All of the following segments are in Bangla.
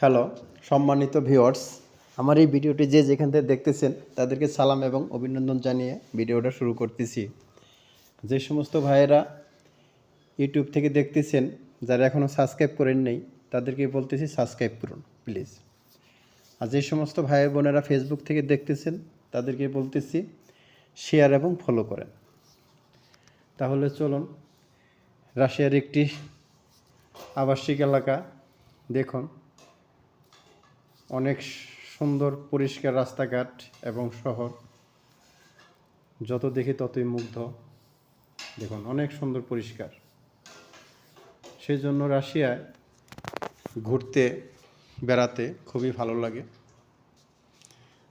হ্যালো, সম্মানিত ভিউয়ার্স, আমার এই ভিডিওটি যে যেখান থেকে দেখতেছেন, তাদেরকে সালাম এবং অভিনন্দন জানিয়ে ভিডিওটা শুরু করতেছি। যে সমস্ত ভাইয়েরা ইউটিউব থেকে দেখতেছেন, যারা এখনও সাবস্ক্রাইব করেন নেই, তাদেরকে বলতেছি সাবস্ক্রাইব করুন, প্লিজ। আর যে সমস্ত ভাই বোনেরা ফেসবুক থেকে দেখতেছেন, তাদেরকে বলতেছি শেয়ার এবং ফলো করেন। তাহলে চলুন, রাশিয়ার একটি আবাসিক এলাকা দেখুন। অনেক সুন্দর, পরিষ্কার রাস্তাঘাট এবং শহর। যত দেখি ততই মুগ্ধ। দেখুন, অনেক সুন্দর পরিষ্কার। সেই জন্য রাশিয়ায় ঘুরতে, বেড়াতে খুবই ভালো লাগে।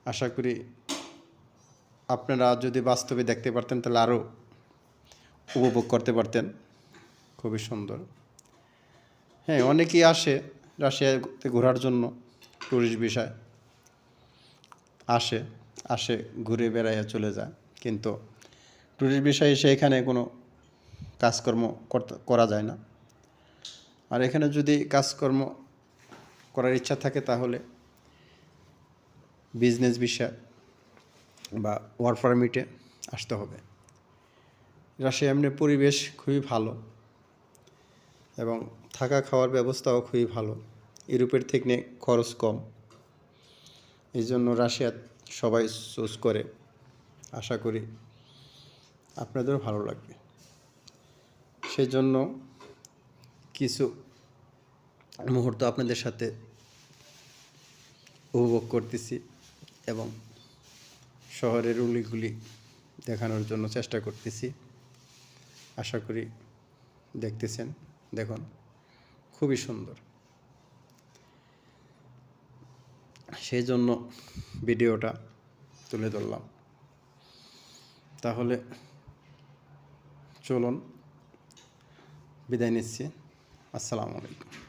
আশা করি আপনারা যদি বাস্তবে দেখতে পারতেন, তাহলে আরও উপভোগ করতে পারতেন। খুবই সুন্দর। হ্যাঁ অনেকেই আসে রাশিয়াতে ঘোরার জন্য। ট্যুরিস্ট বিষয় আসে আসে, ঘুরে বেড়াইয়া চলে যায়। কিন্তু ট্যুরিস্ট বিষয়ে এসে এখানে কোনো কাজকর্ম করা যায় না। আর এখানে যদি কাজকর্ম করার ইচ্ছা থাকে তাহলে বিজনেস বিষয় বা ওয়ার্ক পারমিটে আসতে হবে। রাশিয়া এমনি পরিবেশ খুবই ভালো এবং থাকা খাওয়ার ব্যবস্থাও খুবই ভালো। ইউরোপের থেকে খরচ কম। এই জন্য রাশিয়া সবাই চুজ করে। আশা করি আপনাদেরও ভালো লাগবে। সেই জন্য কিছু মুহূর্ত আপনাদের সাথে উপভোগ করতেছি এবং শহরের উলিগুলি দেখানোর জন্য চেষ্টা করতেছি। আশা করি দেখতেছেন। দেখুন, খুবই সুন্দর। সেই জন্য ভিডিওটা তুলে ধরলাম। তাহলে চলুন বিদায় নিচ্ছি। আসসালামু আলাইকুম।